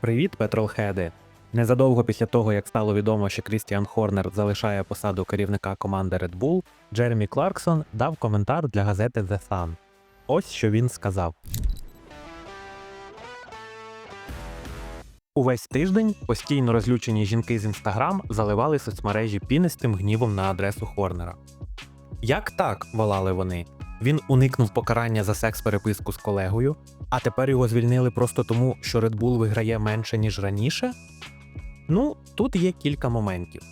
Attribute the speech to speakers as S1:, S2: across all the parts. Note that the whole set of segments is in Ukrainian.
S1: Привіт, петролхеди! Незадовго після того, як стало відомо, що Крістіан Хорнер залишає посаду керівника команди Red Bull, Джеремі Кларксон дав коментар для газети The Sun. Ось що він сказав. Увесь тиждень постійно розлючені жінки з інстаграм заливали соцмережі пінистим гнівом на адресу Хорнера. Як так? волали вони. Він уникнув покарання за секс-переписку з колегою, а тепер його звільнили просто тому, що Red Bull виграє менше, ніж раніше? Ну, тут є кілька моментів.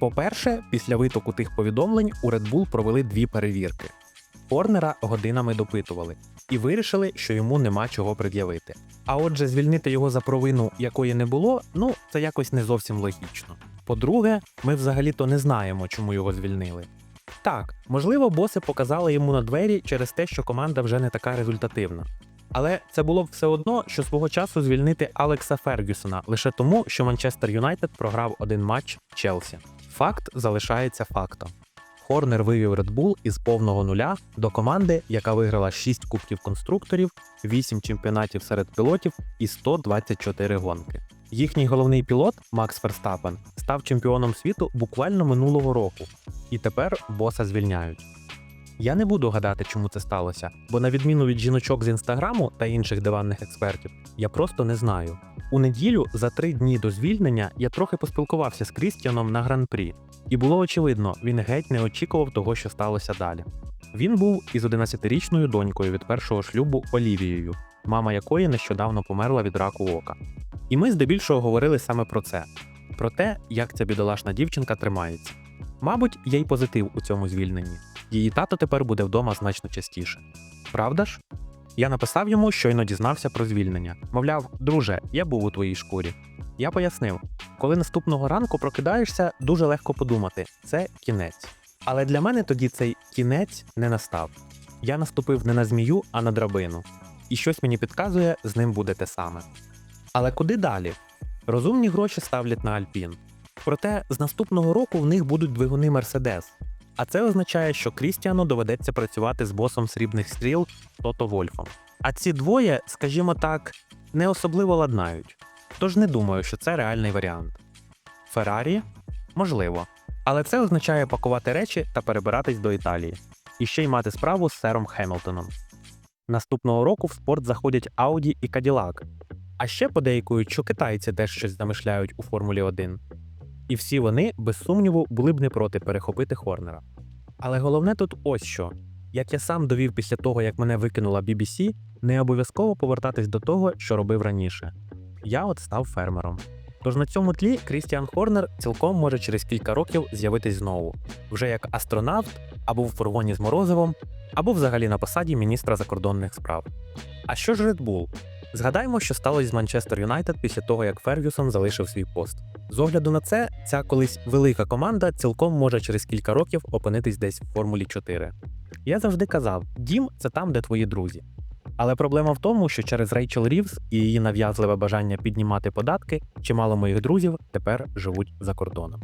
S1: По-перше, після витоку тих повідомлень у Red Bull провели дві перевірки. Хорнера годинами допитували і вирішили, що йому нема чого пред'явити. А отже, звільнити його за провину, якої не було, ну це якось не зовсім логічно. По-друге, ми взагалі-то не знаємо, чому його звільнили. Так, можливо, боси показали йому на двері через те, що команда вже не така результативна. Але це було б все одно, що свого часу звільнити Алекса Фергюсона лише тому, що Манчестер Юнайтед програв один матч Челсі. Факт залишається фактом. Хорнер вивів Red Bull із повного нуля до команди, яка виграла 6 кубків конструкторів, 8 чемпіонатів серед пілотів і 124 гонки. Їхній головний пілот Макс Ферстапен став чемпіоном світу буквально минулого року, і тепер боса звільняють. Я не буду гадати, чому це сталося, бо на відміну від жіночок з інстаграму та інших диванних експертів, я просто не знаю. У неділю за три дні до звільнення я трохи поспілкувався з Крістіаном на гран-прі, і було очевидно, він геть не очікував того, що сталося далі. Він був із 11-річною донькою від першого шлюбу Олівією, мама якої нещодавно померла від раку ока. І ми здебільшого говорили саме про це: про те, як ця бідолашна дівчинка тримається. Мабуть, є й позитив у цьому звільненні. Її тато тепер буде вдома значно частіше. Правда ж? Я написав йому, щойно дізнався про звільнення. Мовляв, друже, я був у твоїй шкурі. Я пояснив, коли наступного ранку прокидаєшся, дуже легко подумати, це кінець. Але для мене тоді цей кінець не настав. Я наступив не на змію, а на драбину. І щось мені підказує, з ним буде те саме. Але куди далі? Розумні гроші ставлять на Альпін. Проте з наступного року в них будуть двигуни Мерседес. А це означає, що Крістіану доведеться працювати з босом срібних стріл Тото Вольфом. А ці двоє, скажімо так, не особливо ладнають. Тож не думаю, що це реальний варіант. Феррарі? Можливо. Але це означає пакувати речі та перебиратись до Італії. І ще й мати справу з сером Хемілтоном. Наступного року в спорт заходять Audi і Cadillac. А ще подейкують, що китайці теж щось замишляють у Формулі 1. І всі вони, без сумніву, були б не проти перехопити Хорнера. Але головне тут ось що: як я сам довів після того, як мене викинула BBC, не обов'язково повертатись до того, що робив раніше. Я от став фермером. Тож на цьому тлі Крістіан Хорнер цілком може через кілька років з'явитись знову, вже як астронавт, або в фургоні з Морозивом, або взагалі на посаді міністра закордонних справ. А що ж Red Bull? Згадаймо, що сталося з Манчестер Юнайтед після того, як Фергюсон залишив свій пост. З огляду на це, ця колись велика команда цілком може через кілька років опинитись десь в Формулі 4. Я завжди казав: дім це там, де твої друзі. Але проблема в тому, що через Рейчел Рівз і її нав'язливе бажання піднімати податки, чимало моїх друзів тепер живуть за кордоном.